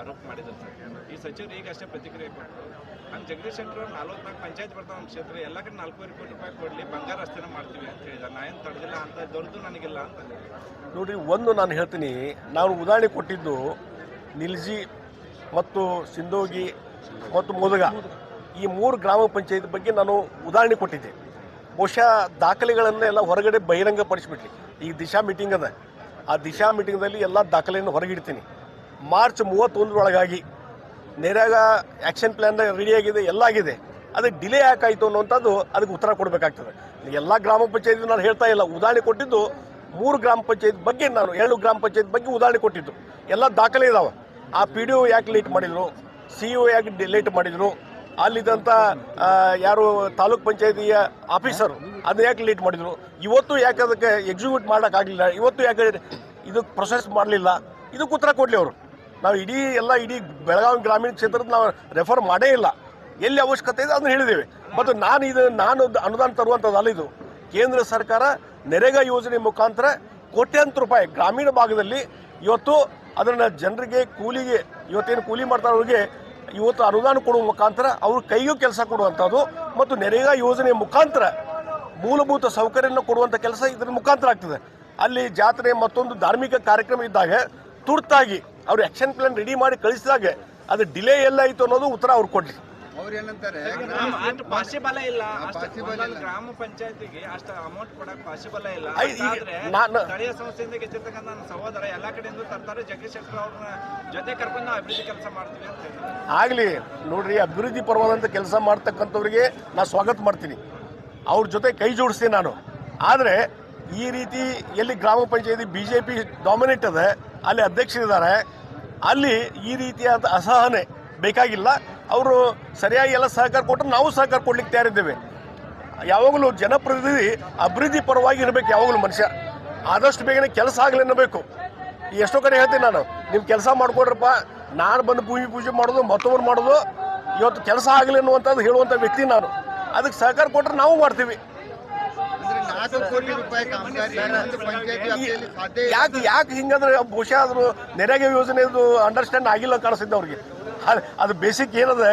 ಆರೋಪ ಮಾಡಿದ್ರು. ಸರ್ ಈ ಸಚಿವರು ಈಗ ಅಷ್ಟೇ ಪ್ರತಿಕ್ರಿಯೆ ಕೊಟ್ಟರು. ನಮ್ಮ ಜಗದೀಶ್ ಶೆಟ್ಟರ್ ಅವ್ರು ಪಂಚಾಯತ್ ಬರ್ತಾವ ನಮ್ಮ ಕ್ಷೇತ್ರ ಎಲ್ಲ ಕಡೆ ನಾಲ್ಕೂವರೆ ಕೋಟಿ ರೂಪಾಯಿ ಕೊಡಲಿ, ಬಂಗಾರ ರಸ್ತೆನ ಮಾಡ್ತೀವಿ ಅಂತ ಹೇಳಿದ. ನಾನು ಏನು ತಡೆದಿಲ್ಲ ಅಂತ, ದೊಡ್ಡದು ನನಗಿಲ್ಲ ಅಂತ ನೋಡಿ, ಒಂದು ನಾನು ಹೇಳ್ತೀನಿ, ನಾನು ಉದಾಹರಣೆ ಕೊಟ್ಟಿದ್ದು ನಿಲ್ಜಿ ಮತ್ತು ಸಿಂಧೋಗಿ ಮತ್ತು ಮುದಗ. ಈ ಮೂರು ಗ್ರಾಮ ಪಂಚಾಯತ್ ಬಗ್ಗೆ ನಾನು ಉದಾಹರಣೆ ಕೊಟ್ಟಿದ್ದೆ. ಬಹುಶಃ ದಾಖಲೆಗಳನ್ನೆಲ್ಲ ಹೊರಗಡೆ ಬಹಿರಂಗಪಡಿಸ್ಬಿಟ್ಲಿ ಈ ದಿಶಾ ಮೀಟಿಂಗ್ ಅದ. ಆ ದಿಶಾ ಮೀಟಿಂಗ್ದಲ್ಲಿ ಎಲ್ಲ ದಾಖಲೆಯನ್ನು ಹೊರಗಿಡ್ತೀನಿ. ಮಾರ್ಚ್ ಮೂವತ್ತೊಂದರೊಳಗಾಗಿ ನೇರಾಗ ಆ್ಯಕ್ಷನ್ ಪ್ಲ್ಯಾನ್ ರೆಡಿ ಆಗಿದೆ, ಎಲ್ಲ ಆಗಿದೆ. ಅದಕ್ಕೆ ಡಿಲೇ ಯಾಕಾಯಿತು ಅನ್ನೋಂಥದ್ದು ಅದಕ್ಕೆ ಉತ್ತರ ಕೊಡಬೇಕಾಗ್ತದೆ. ಎಲ್ಲ ಗ್ರಾಮ ಪಂಚಾಯತ್ ನಾನು ಹೇಳ್ತಾ ಇಲ್ಲ, ಉದಾಹರಣೆ ಕೊಟ್ಟಿದ್ದು ಮೂರು ಗ್ರಾಮ ಪಂಚಾಯತ್ ಬಗ್ಗೆ ನಾನು ಏಳು ಗ್ರಾಮ ಪಂಚಾಯತ್ ಬಗ್ಗೆ ಉದಾಹರಣೆ ಕೊಟ್ಟಿದ್ದು. ಎಲ್ಲ ದಾಖಲೆ ಇದಾವೆ. ಆ ಪಿ ಡಿ ಒ ಯಾಕೆ ಲೇಟ್ ಮಾಡಿದ್ರು ಸಿ ಒ ಯಾಕೆ ಲೇಟ್ ಮಾಡಿದ್ರು ಅಲ್ಲಿದ್ದಂಥ ಯಾರು ತಾಲೂಕ್ ಪಂಚಾಯತಿಯ ಆಫೀಸರು ಅದನ್ನ ಯಾಕೆ ಲೇಟ್ ಮಾಡಿದರು? ಇವತ್ತು ಯಾಕೆ ಅದಕ್ಕೆ ಎಕ್ಸಿಕ್ಯೂಟ್ ಮಾಡೋಕ್ಕಾಗಲಿಲ್ಲ? ಇವತ್ತು ಯಾಕೆ ಇದಕ್ಕೆ ಪ್ರೊಸೆಸ್ ಮಾಡಲಿಲ್ಲ? ಇದಕ್ಕೆ ಉತ್ತರ ಕೊಡಲಿ ಅವರು. ನಾವು ಇಡೀ ಎಲ್ಲ ಇಡೀ ಬೆಳಗಾವಿ ಗ್ರಾಮೀಣ ಕ್ಷೇತ್ರದ ನಾವು ರೆಫರ್ ಮಾಡೇ ಇಲ್ಲ. ಎಲ್ಲಿ ಅವಶ್ಯಕತೆ ಇದೆ ಅದನ್ನು ಹೇಳಿದ್ದೇವೆ. ಮತ್ತು ನಾನು ಇದು, ನಾನು ಅನುದಾನ ತರುವಂಥದ್ದಲ್ಲ ಇದು. ಕೇಂದ್ರ ಸರ್ಕಾರ ನರೇಗಾ ಯೋಜನೆ ಮುಖಾಂತರ ಕೋಟ್ಯಾಂತರ ರೂಪಾಯಿ ಗ್ರಾಮೀಣ ಭಾಗದಲ್ಲಿ ಇವತ್ತು ಅದನ್ನು ಜನರಿಗೆ ಕೂಲಿಗೆ, ಇವತ್ತೇನು ಕೂಲಿ ಮಾಡ್ತಾರೆ ಅವ್ರಿಗೆ ಇವತ್ತು ಅನುದಾನ ಕೊಡುವ ಮುಖಾಂತರ ಅವ್ರ ಕೈಗೂ ಕೆಲಸ ಕೊಡುವಂಥದ್ದು ಮತ್ತು ನರೇಗಾ ಯೋಜನೆ ಮುಖಾಂತರ ಮೂಲಭೂತ ಸೌಕರ್ಯನ ಕೊಡುವಂಥ ಕೆಲಸ ಇದರ ಮುಖಾಂತರ ಆಗ್ತದೆ. ಅಲ್ಲಿ ಜಾತ್ರೆ ಮತ್ತೊಂದು ಧಾರ್ಮಿಕ ಕಾರ್ಯಕ್ರಮ ಇದ್ದಾಗ ತುರ್ತಾಗಿ ಅವ್ರು ಆಕ್ಷನ್ ಪ್ಲಾನ್ ರೆಡಿ ಮಾಡಿ ಕಳಿಸಿದಾಗ ಅದು ಡಿಲೇ ಎಲ್ಲ ಆಯ್ತು ಅನ್ನೋದು ಉತ್ತರ ಅವ್ರು ಕೊಡ್ಲಿ ಅವ್ರು ಏನಂತಾರೆ? ಪಾಸಿಬಲ್ ಇಲ್ಲ. ಗ್ರಾಮ ಪಂಚಾಯತಿಗೆ ಅಷ್ಟು ಅಮೌಂಟ್ ಕೊಡಕ್ ಪಾಸಿಬಲ್ ಇಲ್ಲ. ನಾನು- ಸ್ಥಳೀಯ ಸಂಸ್ಥೆಯಿಂದ ಗೆದ್ದಿರ್ತಕ್ಕಂಥ ನನ್ನ ಸಹೋದರ ಎಲ್ಲ ಕಡೆಯಿಂದ ತರ್ತಾರೆ. ಜಗದೀಶ್ ಶೆಟ್ಟರ್ ಅವ್ರನ್ನ ಜೊತೆ ಕರ್ಕೊಂಡು ನಾವು ಅಭಿವೃದ್ಧಿ ಕೆಲಸ ಮಾಡ್ತೀವಿ ಅಂತ ಆಗಲಿ ನೋಡ್ರಿ ಅಭಿವೃದ್ಧಿ ಪರವಾದಂತ ಕೆಲಸ ಮಾಡ್ತಕ್ಕಂಥವ್ರಿಗೆ ನಾ ಸ್ವಾಗತ ಮಾಡ್ತೀನಿ. ಅವ್ರ ಜೊತೆ ಕೈ ಜೋಡಿಸ್ತೀನಿ ನಾನು. ಆದರೆ ಈ ರೀತಿ ಎಲ್ಲಿ ಗ್ರಾಮ ಪಂಚಾಯತಿ ಬಿ ಜೆ ಪಿ ಡಾಮಿನೇಟ್ ಅದ ಅಲ್ಲಿ ಅಧ್ಯಕ್ಷರಿದ್ದಾರೆ. ಅಲ್ಲಿ ಈ ರೀತಿಯಾದ ಅಸಹನೆ ಬೇಕಾಗಿಲ್ಲ. ಅವರು ಸರಿಯಾಗಿ ಎಲ್ಲ ಸಹಕಾರ ಕೊಟ್ಟರೆ ನಾವು ಸಹಕಾರ ಕೊಡ್ಲಿಕ್ಕೆ ತಯಾರಿದ್ದೇವೆ. ಯಾವಾಗಲೂ ಜನಪ್ರತಿನಿಧಿ ಅಭಿವೃದ್ಧಿ ಪರವಾಗಿ ಇರಬೇಕು ಯಾವಾಗಲೂ ಮನುಷ್ಯ. ಆದಷ್ಟು ಬೇಗನೆ ಕೆಲಸ ಆಗಲಿ ಅನ್ನಬೇಕು. ಎಷ್ಟೋ ಕಡೆ ಹೇಳ್ತೀನಿ ನಾನು ನಿಮ್ಮ ಕೆಲಸ ಮಾಡಿಕೊಡ್ರಪ್ಪ, ನಾನು ಬಂದು ಭೂಮಿ ಪೂಜೆ ಮಾಡೋದು, ಮತ್ತೊಬ್ಬರು ಮಾಡೋದು, ಇವತ್ತು ಕೆಲಸ ಆಗಲಿ ಅನ್ನುವಂಥದ್ದು ಹೇಳುವಂಥ ವ್ಯಕ್ತಿ ನಾನು. ಅದಕ್ಕೆ ಸಹಕಾರ ಕೊಟ್ಟರೆ ನಾವು ಮಾಡ್ತೀವಿ. ಯಾಕೆ ಯಾಕೆ ಹಿಂಗಂದ್ರೆ ಬಹುಶಃ ಅದ್ರ ನೆರೆಗೆ ಯೋಜನೆ ಅಂಡರ್ಸ್ಟ್ಯಾಂಡ್ ಆಗಿಲ್ಲ ಕಾಣಿಸಿದ್ದ ಅವ್ರಿಗೆ. ಅದ್- ಅದು ಬೇಸಿಕ್ ಏನದ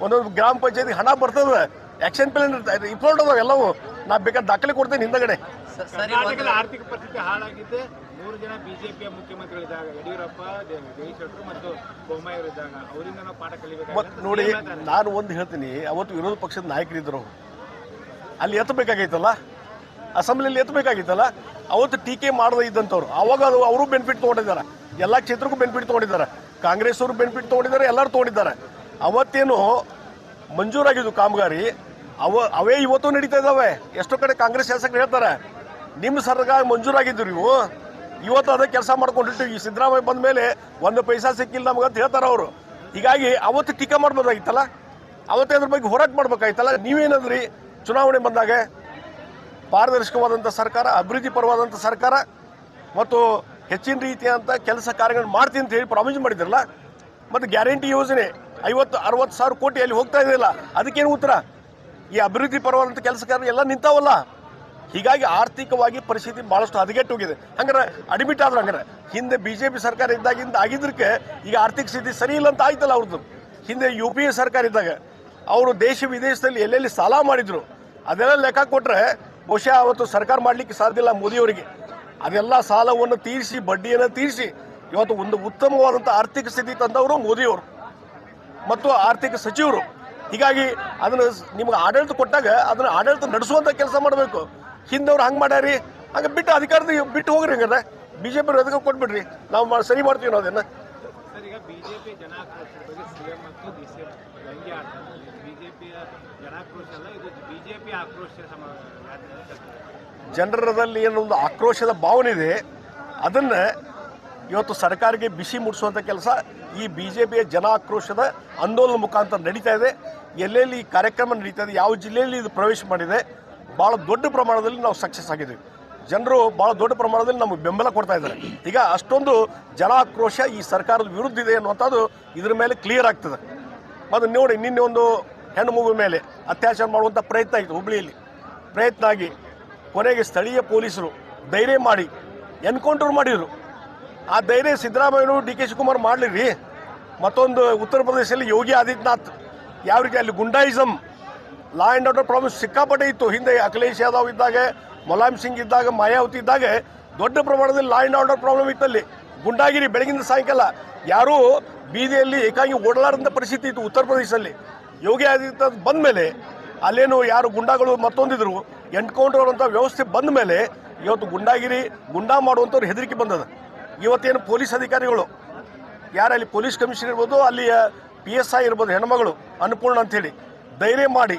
ಒಂದೊಂದು ಗ್ರಾಮ ಪಂಚಾಯತಿ ಹಣ ಬರ್ತದೆ ಆಕ್ಷನ್ ಪ್ಲಾನ್ ರಿಪೋರ್ಟ್ ಅದಾವ ಎಲ್ಲವೂ. ನಾ ಬೇಕಾದ್ರೆ ದಾಖಲೆ ಕೊಡ್ತೇನೆ ಹಿಂದಗಡೆ. ಆರ್ಥಿಕ ಪರಿಸ್ಥಿತಿ ಹಾಳಾಗಿದೆ. ಮೂರು ಜನ ಬಿಜೆಪಿಯ ಮುಖ್ಯಮಂತ್ರಿಗಳಿದ್ದಾಗ ಯಡಿಯೂರಪ್ಪ ಜಗದೀಶ್ ಮತ್ತು ಬೊಮ್ಮಾಯಿ ಇದ್ದಾಗ ಅವರಿಂದ ನಾವು ಪಾಠ ಕಲಿಬೇಕು ನೋಡಿ ನಾನು ಒಂದು ಹೇಳ್ತೀನಿ ಅವತ್ತು ವಿರೋಧ ಪಕ್ಷದ ನಾಯಕರಿದ್ದರು ಇದ್ದರು ಅಲ್ಲಿ ಎತ್ತಬೇಕಾಗೈತಲ್ಲ? ಅಸೆಂಬ್ಲಿಯಲ್ಲಿ ಎತ್ತಬೇಕಾಗಿತ್ತಲ್ಲ ಅವತ್ತು ಟೀಕೆ ಮಾಡದೇ ಇದ್ದಂಥವ್ರು. ಅವಾಗ ಅದು ಅವರು ಬೆನಿಫಿಟ್ ತೊಗೊಂಡಿದ್ದಾರೆ. ಎಲ್ಲ ಕ್ಷೇತ್ರಕ್ಕೂ ಬೆನಿಫಿಟ್ ತೊಗೊಂಡಿದ್ದಾರೆ. ಕಾಂಗ್ರೆಸ್ ಅವರು ಬೆನಿಫಿಟ್ ತೊಗೊಂಡಿದ್ದಾರೆ, ಎಲ್ಲರೂ ತೊಗೊಂಡಿದ್ದಾರೆ. ಅವತ್ತೇನು ಮಂಜೂರಾಗಿದ್ದು ಕಾಮಗಾರಿ, ಅವ, ಅವೇ ಇವತ್ತು ನಡೀತಾ ಇದ್ದಾವೆ. ಎಷ್ಟೋ ಕಡೆ ಕಾಂಗ್ರೆಸ್ ಶಾಸಕರು ಹೇಳ್ತಾರೆ ನಿಮ್ಮ ಸರ್ಕಾರ ಮಂಜೂರಾಗಿದ್ದು ನೀವು. ಇವತ್ತು ಅದೇ ಕೆಲಸ ಮಾಡ್ಕೊಂಡಿಟ್ಟು ಈ ಸಿದ್ದರಾಮಯ್ಯ ಬಂದ ಮೇಲೆ ಒಂದು ಪೈಸಾ ಸಿಕ್ಕಿಲ್ಲ ನಮಗಂತ ಹೇಳ್ತಾರೆ ಅವರು. ಹೀಗಾಗಿ ಅವತ್ತು ಟೀಕೆ ಮಾಡ್ಬೋದಾಗಿತ್ತಲ್ಲ? ಅವತ್ತೇ ಅದ್ರ ಬಗ್ಗೆ ಹೋರಾಟ ಮಾಡ್ಬೇಕಾಯ್ತಲ್ಲ ನೀವೇನಂದ್ರಿ ಚುನಾವಣೆ ಬಂದಾಗ ಪಾರದರ್ಶಕವಾದಂಥ ಸರ್ಕಾರ, ಅಭಿವೃದ್ಧಿ ಪರವಾದಂಥ ಸರ್ಕಾರ ಮತ್ತು ಹೆಚ್ಚಿನ ರೀತಿಯಾದಂಥ ಕೆಲಸ ಕಾರ್ಯಗಳನ್ನು ಮಾಡ್ತೀನಿ ಅಂತ ಹೇಳಿ ಪ್ರಾಮಿಸ್ ಮಾಡಿದ್ರಲ್ಲ, ಮತ್ತು ಗ್ಯಾರಂಟಿ ಯೋಜನೆ ಐವತ್ತು, ಅರವತ್ತು ಸಾವಿರ ಕೋಟಿ ಅಲ್ಲಿ ಹೋಗ್ತಾ ಇದೆಯಲ್ಲ, ಅದಕ್ಕೇನು ಉತ್ತರ? ಈ ಅಭಿವೃದ್ಧಿ ಪರವಾದಂಥ ಕೆಲಸ ಕಾರ್ಯ ಎಲ್ಲ ನಿಂತಾವಲ್ಲ? ಹೀಗಾಗಿ ಆರ್ಥಿಕವಾಗಿ ಪರಿಸ್ಥಿತಿ ಭಾಳಷ್ಟು ಹದಗೆಟ್ಟು ಹೋಗಿದೆ. ಹಂಗಾರೆ ಅಡ್ಮಿಟ್ ಆದ್ರೆ ಹಂಗಾರೆ, ಹಿಂದೆ ಬಿ ಜೆ ಪಿ ಸರ್ಕಾರ ಇದ್ದಾಗಿಂದ ಆಗಿದ್ದಕ್ಕೆ ಈಗ ಆರ್ಥಿಕ ಸ್ಥಿತಿ ಸರಿ ಇಲ್ಲ ಅಂತ ಆಯ್ತಲ್ಲ ಅವ್ರದ್ದು. ಹಿಂದೆ ಯು ಪಿ ಎ ಸರ್ಕಾರ ಇದ್ದಾಗ, ಅವರು ದೇಶ ವಿದೇಶದಲ್ಲಿ ಎಲ್ಲೆಲ್ಲಿ ಸಾಲ ಮಾಡಿದ್ರು, ಅದೆಲ್ಲ ಲೆಕ್ಕ ಕೊಟ್ಟರೆ ಬಹುಶಃ ಅವತ್ತು ಸರ್ಕಾರ ಮಾಡಲಿಕ್ಕೆ ಸಾಧ್ಯ ಇಲ್ಲ ಮೋದಿಯವರಿಗೆ. ಅದೆಲ್ಲ ಸಾಲವನ್ನು ತೀರಿಸಿ, ಬಡ್ಡಿಯನ್ನು ತೀರಿಸಿ, ಇವತ್ತು ಒಂದು ಉತ್ತಮವಾದಂಥ ಆರ್ಥಿಕ ಸ್ಥಿತಿ ತಂದವರು ಮೋದಿಯವರು ಮತ್ತು ಆರ್ಥಿಕ ಸಚಿವರು. ಹೀಗಾಗಿ ಅದನ್ನು ನಿಮ್ಗೆ ಆಡಳಿತ ಕೊಟ್ಟಾಗ ಅದನ್ನು ಆಡಳಿತ ನಡೆಸುವಂಥ ಕೆಲಸ ಮಾಡಬೇಕು. ಹಿಂದವ್ರು ಹಂಗೆ ಮಾಡ್ಯಾರಿ, ಹಂಗೆ ಬಿಟ್ಟು ಅಧಿಕಾರದ ಬಿಟ್ಟು ಹೋಗ್ರಿ ಹಂಗಾರೆ ಬಿ ಜೆ ಪಿ ಅದಕ್ಕೆ ಕೊಟ್ಬಿಡ್ರಿ? ನಾವು ಸರಿ ಮಾಡ್ತೀವಿ ನಾವು ಅದನ್ನು. ಬಿಜೆಪಿ ಜನಾಕ್ರೋಶದ ಬಗ್ಗೆ ಸಿಎಂ ಮತ್ತು ಡಿ ಸಿ ಎಂ ವ್ಯಂಗ್ಯ ಬಿಜೆಪಿಯ ಜನಾಕ್ರೋಶ ಅಲ್ಲ, ಇದು ಬಿಜೆಪಿ ಆಕ್ರೋಶ ಸಮ ಜನರಲ್ಲಿ ಏನೊಂದು ಆಕ್ರೋಶದ ಭಾವನೆ ಇದೆ. ಅದನ್ನು ಇವತ್ತು ಸರ್ಕಾರಕ್ಕೆ ಬಿಸಿ ಮುಟ್ಟಿಸುವಂಥ ಕೆಲಸ ಈ ಬಿ ಜೆ ಜನ ಆಕ್ರೋಶದ ಆಂದೋಲನ ಮುಖಾಂತರ ನಡೀತಾ ಇದೆ. ಎಲ್ಲೆಲ್ಲಿ ಈ ಕಾರ್ಯಕ್ರಮ ನಡೀತಾ ಇದೆ, ಯಾವ ಜಿಲ್ಲೆಯಲ್ಲಿ ಇದು ಪ್ರವೇಶ ಮಾಡಿದೆ ಭಾಳ ದೊಡ್ಡ ಪ್ರಮಾಣದಲ್ಲಿ ನಾವು ಸಕ್ಸಸ್ ಆಗಿದ್ದೀವಿ. ಜನರು ಭಾಳ ದೊಡ್ಡ ಪ್ರಮಾಣದಲ್ಲಿ ನಮಗೆ ಬೆಂಬಲ ಕೊಡ್ತಾ ಇದ್ದಾರೆ. ಈಗ ಅಷ್ಟೊಂದು ಜನಾಕ್ರೋಶ ಈ ಸರ್ಕಾರದ ವಿರುದ್ಧ ಇದೆ ಅನ್ನುವಂಥದ್ದು ಇದ್ರ ಮೇಲೆ ಕ್ಲಿಯರ್ ಆಗ್ತದೆ. ಮತ್ತು ನೋಡಿ, ನಿನ್ನೆ ಒಂದು ಹೆಣ್ಣು ಮಗು ಮೇಲೆ ಅತ್ಯಾಚಾರ ಮಾಡುವಂಥ ಪ್ರಯತ್ನ ಆಯಿತು ಹುಬ್ಳಿಯಲ್ಲಿ. ಪ್ರಯತ್ನ ಆಗಿ ಕೊನೆಗೆ ಸ್ಥಳೀಯ ಪೊಲೀಸರು ಧೈರ್ಯ ಮಾಡಿ ಎನ್ಕೌಂಟರ್ ಮಾಡಿದರು. ಆ ಧೈರ್ಯ ಸಿದ್ದರಾಮಯ್ಯನು ಡಿ ಕೆ ಶಿವಕುಮಾರ್ ಮಾಡಲಿರಿ. ಮತ್ತೊಂದು ಉತ್ತರ ಪ್ರದೇಶದಲ್ಲಿ ಯೋಗಿ ಆದಿತ್ಯನಾಥ್, ಯಾವ ರೀತಿ ಅಲ್ಲಿ goondaism law and order problem ಸಿಕ್ಕಾಪಟ್ಟೆ ಇತ್ತು. ಹಿಂದೆ ಅಖಿಲೇಶ್ ಯಾದವ್ ಇದ್ದಾಗೆ, ಮುಲಾಯಂ ಸಿಂಗ್ ಇದ್ದಾಗ, ಮಾಯಾವತಿ ಇದ್ದಾಗ, ದೊಡ್ಡ ಪ್ರಮಾಣದಲ್ಲಿ ಲಾ ಆ್ಯಂಡ್ ಆರ್ಡರ್ ಪ್ರಾಬ್ಲಮ್ ಇತ್ತಲ್ಲಿ. ಗುಂಡಾಗಿರಿ ಬೆಳಗಿನ ಸಾಯಂಕಾಲ. ಯಾರೂ ಬೀದಿಯಲ್ಲಿ ಏಕಾಂಗಿ ಓಡಲಾರಂಥ ಪರಿಸ್ಥಿತಿ ಇತ್ತು ಉತ್ತರ ಪ್ರದೇಶದಲ್ಲಿ. ಯೋಗಿ ಆದಿತ್ಯನಾಥ್ ಬಂದ ಮೇಲೆ ಅಲ್ಲೇನು ಯಾರು ಗುಂಡಾಗಳು ಮತ್ತೊಂದಿದ್ರು, ಎನ್ಕೌಂಟರ್ ಅಂತ ವ್ಯವಸ್ಥೆ ಬಂದ ಮೇಲೆ ಇವತ್ತು ಗುಂಡಾಗಿರಿ, ಗುಂಡಾ ಮಾಡುವಂಥವ್ರು ಹೆದರಿಕೆ ಬಂದದ. ಇವತ್ತೇನು ಪೊಲೀಸ್ ಅಧಿಕಾರಿಗಳು? ಯಾರಲ್ಲಿ ಪೊಲೀಸ್ ಕಮಿಷನರ್ ಇರ್ಬೋದು, ಅಲ್ಲಿಯ ಪಿ ಎಸ್ ಐ ಇರ್ಬೋದು ಹೆಣ್ಮಗಳು ಅನ್ನಪೂರ್ಣ ಅಂತೇಳಿ ಧೈರ್ಯ ಮಾಡಿ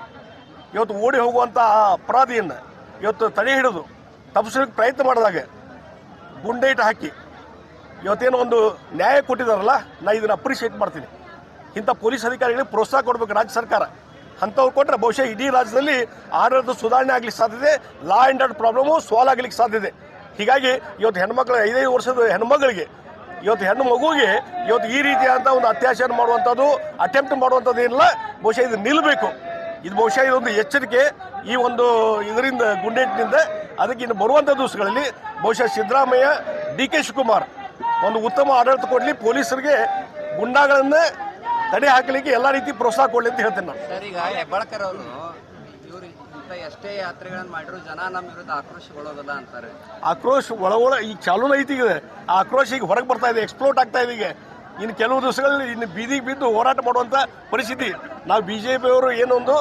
ಇವತ್ತು ಓಡಿ ಹೋಗುವಂಥ ಅಪರಾಧಿಯನ್ನ ಇವತ್ತು ತಡೆ ಹಿಡಿದು ತಪ್ಪಿಸಲಿಕ್ಕೆ ಪ್ರಯತ್ನ ಮಾಡಿದಾಗ ಗುಂಡೇಟ್ ಹಾಕಿ ಇವತ್ತೇನೋ ಒಂದು ನ್ಯಾಯ ಕೊಟ್ಟಿದಾರಲ್ಲ, ನಾ ಇದನ್ನು ಅಪ್ರಿಷಿಯೇಟ್ ಮಾಡ್ತೀನಿ. ಇಂಥ ಪೊಲೀಸ್ ಅಧಿಕಾರಿಗಳಿಗೆ ಪ್ರೋತ್ಸಾಹ ಕೊಡಬೇಕು ರಾಜ್ಯ ಸರ್ಕಾರ. ಅಂಥವ್ರು ಕೊಟ್ಟರೆ ಬಹುಶಃ ಇಡೀ ರಾಜ್ಯದಲ್ಲಿ ಆಡಳಿತ ಸುಧಾರಣೆ ಆಗ್ಲಿಕ್ಕೆ ಸಾಧ್ಯತೆ law and order problem solve ಆಗ್ಲಿಕ್ಕೆ ಸಾಧ್ಯತೆ ಹೀಗಾಗಿ ಇವತ್ತು ಹೆಣ್ಮಕ್ಳು, ಐದೈದು ವರ್ಷದ ಹೆಣ್ಮಗಳಿಗೆ ಇವತ್ತು ಹೆಣ್ಣು ಮಗುವಿಗೆ ಇವತ್ತು ಈ ರೀತಿಯಾದಂಥ ಒಂದು ಅತ್ಯಾಚಾರ ಮಾಡುವಂಥದ್ದು ಅಟೆಂಪ್ಟ್ ಮಾಡುವಂಥದ್ದು ಏನಿಲ್ಲ, ಬಹುಶಃ ಇದು ನಿಲ್ಲಬೇಕು. ಇದು ಬಹುಶಃ ಇದೊಂದು ಎಚ್ಚರಿಕೆ ಈ ಒಂದು ಇದರಿಂದ ಗುಂಡೇಟಿನಿಂದ ಅದಕ್ಕೆ ಇನ್ನು ಬರುವಂಥ ದಿವಸಗಳಲ್ಲಿ ಬಹುಶಃ ಸಿದ್ದರಾಮಯ್ಯ ಡಿ ಕೆ ಶಿವಕುಮಾರ್ ಒಂದು ಉತ್ತಮ ಆಡಳಿತ ಕೊಡಲಿ ಪೊಲೀಸರಿಗೆ ಗುಂಡಾಗಳನ್ನು ತಡೆ ಹಾಕಲಿಕ್ಕೆ ಎಲ್ಲ ರೀತಿ ಪ್ರೋತ್ಸಾಹ ಕೊಡಲಿ ಅಂತ ಹೇಳ್ತೇನೆ ನಾನು. ಸರ್ ಈಗ ಹೆಬ್ಬಾಳ್ಕರ್ ಅವರು ಇವ್ರು ಎಷ್ಟೇ ಯಾತ್ರೆಗಳನ್ನ ಮಾಡಿದ್ರು ಜನ ನಮ್ಮ ವಿರುದ್ಧ ಆಕ್ರೋಶಗೊಳ್ಳೋದಿಲ್ಲ ಅಂತಾರೆ. ಆಕ್ರೋಶ ಒಳ ಒಳ ಈಗ ಚಾಲೂನ ಐತಿ ಈಗ. ಆ ಆಕ್ರೋಶ ಈಗ ಹೊರಗೆ ಬರ್ತಾ ಇದೆ ಎಕ್ಸ್ಪ್ಲೋಟ್ ಆಗ್ತಾ ಇದೆ ಈಗ. ಇನ್ನು ಕೆಲವು ದಿವಸಗಳಲ್ಲಿ ಇನ್ನು ಬೀದಿಗೆ ಬಿದ್ದು ಹೋರಾಟ ಮಾಡುವಂಥ ಪರಿಸ್ಥಿತಿ. ನಾವು ಬಿ ಜೆ ಪಿಯವರು ಏನೊಂದು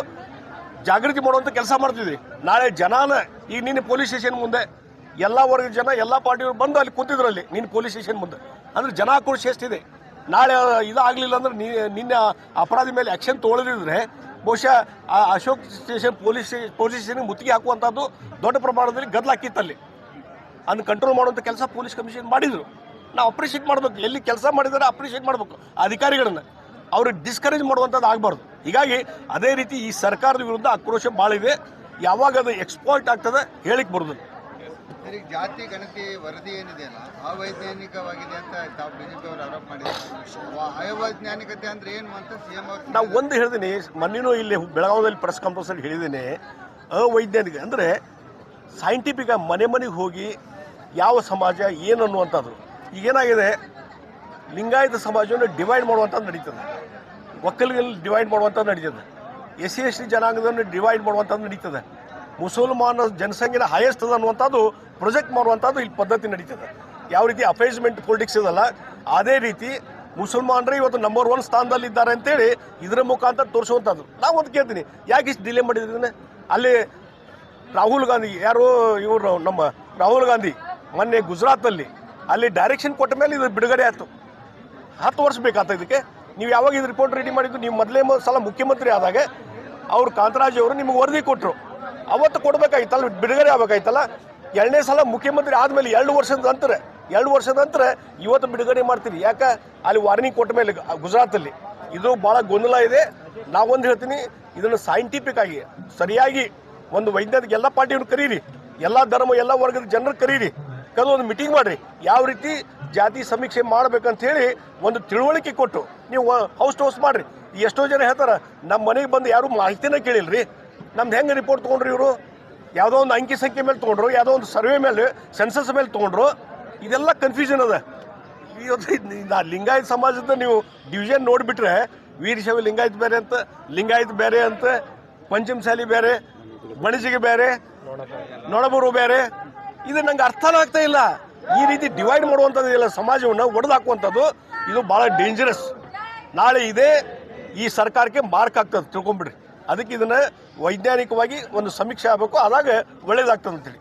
ಜಾಗೃತಿ ಮಾಡುವಂಥ ಕೆಲಸ ಮಾಡ್ತಿದ್ವಿ. ನಾಳೆ ಜನಾನ, ಈಗ ನಿನ್ನೆ ಪೊಲೀಸ್ ಸ್ಟೇಷನ್ ಮುಂದೆ ಎಲ್ಲ ವರ್ಗದ ಜನ, ಎಲ್ಲ ಪಾರ್ಟಿಯವರು ಬಂದು ಅಲ್ಲಿ ಕೂತಿದ್ರು ಅಲ್ಲಿ ನಿನ್ನ ಪೊಲೀಸ್ ಸ್ಟೇಷನ್ ಮುಂದೆ. ಅಂದ್ರೆ ಜನ ಆಕ್ರೋಶ ಎಷ್ಟಿದೆ ನಾಳೆ ಇದಾಗಲಿಲ್ಲ ಅಂದ್ರೆ ನಿನ್ನೆ ಅಪರಾಧಿ ಮೇಲೆ ಆ್ಯಕ್ಷನ್ ತೊಗೊಳದಿದ್ರೆ ಬಹುಶಃ ಆ ಅಶೋಕ್ ಸ್ಟೇಷನ್ ಪೊಲೀಸ್ ಪೊಲೀಸ್ ಸ್ಟೇಷನ್ಗೆ ಮುತ್ತಿಗೆ ಹಾಕುವಂಥದ್ದು ದೊಡ್ಡ ಪ್ರಮಾಣದಲ್ಲಿ ಗದ್ದಲಾಕಿತ್ತಲ್ಲಿ ಅದನ್ನು ಕಂಟ್ರೋಲ್ ಮಾಡುವಂಥ ಕೆಲಸ ಪೊಲೀಸ್ ಕಮಿಷನ್ ಮಾಡಿದ್ರು. ನಾವು ಅಪ್ರಿಷಿಯೇಟ್ ಮಾಡಬೇಕು. ಎಲ್ಲಿ ಕೆಲಸ ಮಾಡಿದರೆ ಅಪ್ರಿಷಿಯೇಟ್ ಮಾಡಬೇಕು ಅಧಿಕಾರಿಗಳನ್ನ. ಅವ್ರಿಗೆ ಡಿಸ್ಕರೇಜ್ ಮಾಡುವಂಥದ್ದು ಆಗಬಾರ್ದು. ಹೀಗಾಗಿ ಅದೇ ರೀತಿ ಈ ಸರ್ಕಾರದ ವಿರುದ್ಧ ಆಕ್ರೋಶ ಭಾಳ ಇದೆ ಯಾವಾಗ ಅದು ಎಕ್ಸ್ಪೋರ್ಟ್ ಆಗ್ತದೆ ಹೇಳಿಕ್ ಬರೋದಿಲ್ಲ. ಸರ್, ಜಾತಿ ಗಣತಿ ವರದಿ ಏನಿದೆಯಲ್ಲ ಅವೈಜ್ಞಾನಿಕವಾಗಿದೆ ಅಂತ ತಾವು ಬಿಜೆಪಿ ಅವರು ಆರೋಪ ಮಾಡಿದ್ದಾರೆ. ಅವೈಜ್ಞಾನಿಕತೆ ಅಂದ್ರೆ ಏನು ಅಂತ ಸಿಎಂ ಅವರು ನಾವು ಒಂದು ಹೇಳಿದ್ದೀನಿ ಮೊನ್ನೆನೂ ಇಲ್ಲಿ ಬೆಳಗಾವಿಯಲ್ಲಿ ಪ್ರೆಸ್ ಕಾನ್ಫರೆನ್ಸ್ ಅಲ್ಲಿ ಹೇಳಿದ್ದೀನಿ ಅವೈಜ್ಞಾನಿಕ ಅಂದರೆ ಸೈಂಟಿಫಿಕ್ ಮನೆ ಮನೆಗೆ ಹೋಗಿ ಯಾವ ಸಮಾಜ ಏನು ಅನ್ನುವಂಥದ್ದು. ಈಗೇನಾಗಿದೆ ಲಿಂಗಾಯತ ಸಮಾಜವನ್ನು ಡಿವೈಡ್ ಮಾಡುವಂಥದ್ದು ನಡೀತದೆ. ಒಕ್ಕಲಿಗರಲ್ಲಿ ಡಿವೈಡ್ ಮಾಡುವಂಥದ್ದು ನಡೀತದೆ. ಎಸ್ ಸಿ ಎಸ್ ಟಿ ಜನಾಂಗದನ್ನು ಡಿವೈಡ್ ಮಾಡುವಂಥದ್ದು ನಡೀತದೆ. ಮುಸಲ್ಮಾನ ಜನಸಂಖ್ಯೆನ ಹೈಯೆಸ್ಟ್ ಅದ ಅನ್ನುವಂಥದ್ದು ಪ್ರೊಜೆಕ್ಟ್ ಮಾಡುವಂಥದ್ದು ಇಲ್ಲಿ ಪದ್ಧತಿ ನಡೀತದೆ. ಯಾವ ರೀತಿ ಅಫೇಸ್ಮೆಂಟ್ ಪೊಲಿಟಿಕ್ಸ್ ಇದಲ್ಲ, ಅದೇ ರೀತಿ ಮುಸಲ್ಮಾನರೇ ಇವತ್ತು ನಂಬರ್ ಒನ್ ಸ್ಥಾನದಲ್ಲಿ ಇದ್ದಾರೆ ಅಂತೇಳಿ ಇದರ ಮುಖಾಂತರ ತೋರಿಸುವಂಥದ್ದು. ನಾವು ಒಂದು ಕೇಳ್ತೀನಿ, ಯಾಕೆ ಇಷ್ಟು ಡಿಲೇ ಮಾಡಿದ್ದೀನಿ ಅಲ್ಲಿ ರಾಹುಲ್ ಗಾಂಧಿ, ಯಾರು ಇವರು ನಮ್ಮ ರಾಹುಲ್ ಗಾಂಧಿ, ಮೊನ್ನೆ ಗುಜರಾತ್ನಲ್ಲಿ ಅಲ್ಲಿ ಡೈರೆಕ್ಷನ್ ಕೊಟ್ಟ ಮೇಲೆ ಇದು ಬಿಡುಗಡೆ ಆಯ್ತು. ಹತ್ತು ವರ್ಷ ಬೇಕಾಗ್ತದೆ ಇದಕ್ಕೆ? ನೀವು ಯಾವಾಗ ಇದು ರಿಪೋರ್ಟ್ ರೆಡಿ ಮಾಡಿದ್ದು, ನೀವು ಮೊದಲೇ ಸಲ ಮುಖ್ಯಮಂತ್ರಿ ಆದಾಗ ಅವರು ಕಾಂತರಾಜ್ ಅವರು ನಿಮಗೆ ವರದಿ ಕೊಟ್ಟರು ಅವತ್ತು ಕೊಡ್ಬೇಕಾಯ್ತಲ್ಲ ಬಿಡುಗಡೆ ಆಗ್ಬೇಕಾಯ್ತಲ್ಲ ಎರಡನೇ ಸಲ ಮುಖ್ಯಮಂತ್ರಿ ಆದಮೇಲೆ ಎರಡು ವರ್ಷದ ನಂತರ, ಎರಡು ವರ್ಷದ ನಂತರ ಇವತ್ತು ಬಿಡುಗಡೆ ಮಾಡ್ತೀರಿ. ಯಾಕೆ? ಅಲ್ಲಿ ವಾರ್ನಿಂಗ್ ಕೊಟ್ಟ ಮೇಲೆ ಗುಜರಾತಲ್ಲಿ. ಇದು ಭಾಳ ಗೊಂದಲ ಇದೆ. ನಾವೊಂದು ಹೇಳ್ತೀನಿ, ಇದನ್ನು ಸೈಂಟಿಫಿಕ್ ಆಗಿ, ಸರಿಯಾಗಿ ಒಂದು ವೈಜ್ಞಾನಿಕ ಎಲ್ಲ ಪಾರ್ಟಿಯವ್ರು ಕರೀರಿ. ಎಲ್ಲ ಧರ್ಮ, ಎಲ್ಲ ವರ್ಗದ ಜನರು ಕರೀರಿ. ಕರೆದು ಒಂದು ಮೀಟಿಂಗ್ ಮಾಡ್ರಿ. ಯಾವ ರೀತಿ ಜಾತಿ ಸಮೀಕ್ಷೆ ಮಾಡ್ಬೇಕಂತ ಹೇಳಿ ಒಂದು ತಿಳುವಳಿಕೆ ಕೊಟ್ಟು ನೀವು ಹೌಸ್ ಟು ಹೌಸ್ ಮಾಡ್ರಿ. ಎಷ್ಟೋ ಜನ ಹೇಳ್ತಾರ ನಮ್ಮ ಮನೆಗೆ ಬಂದು ಯಾರು ಮಾಹಿತಿನೇ ಕೇಳಿಲ್ರಿ. ನಮ್ದು ಹೆಂಗೆ ರಿಪೋರ್ಟ್ ತೊಗೊಂಡ್ರಿ ಇವರು? ಯಾವುದೋ ಒಂದು ಅಂಕಿ ಸಂಖ್ಯೆ ಮೇಲೆ ತೊಗೊಂಡ್ರು ಯಾವುದೋ ಒಂದು ಸರ್ವೆ ಮೇಲೆ ಸೆನ್ಸಸ್ ಮೇಲೆ ತೊಗೊಂಡ್ರು. ಇದೆಲ್ಲ ಕನ್ಫ್ಯೂಷನ್ ಅದ. ನಾ ಲಿಂಗಾಯತ್ ಸಮಾಜದ ನೀವು ಡಿವಿಷನ್ ನೋಡಿಬಿಟ್ರೆ ವೀರಶೈವ ಲಿಂಗಾಯತ್ ಬೇರೆ ಅಂತ ಲಿಂಗಾಯತ್ ಬೇರೆ ಅಂತ ಪಂಚಮಸಾಲಿ ಬೇರೆ ಬಣಜಿಗೆ ಬೇರೆ ನೊಣಬೂರು ಬೇರೆ ಇದು ನಂಗೆ ಅರ್ಥನೇ ಆಗ್ತಾ ಇಲ್ಲ. ಈ ರೀತಿ ಡಿವೈಡ್ ಮಾಡುವಂಥದ್ದು ಇಲ್ಲ ಸಮಾಜವನ್ನು ಒಡೆದು ಹಾಕುವಂಥದ್ದು ಇದು ಭಾಳ ಡೇಂಜರಸ್ ನಾಳೆ ಇದೇ ಈ ಸರ್ಕಾರಕ್ಕೆ ಮಾರ್ಕ್ ಆಗ್ತದೆ, ತಿಳ್ಕೊಂಬಿಡ್ರಿ. ಅದಕ್ಕೆ ಇದನ್ನ ವೈಜ್ಞಾನಿಕವಾಗಿ ಒಂದು ಸಮೀಕ್ಷೆ ಆಗಬೇಕು ಆದಾಗ ಒಳ್ಳೇದಾಗ್ತದೆ ಅಂತೇಳಿ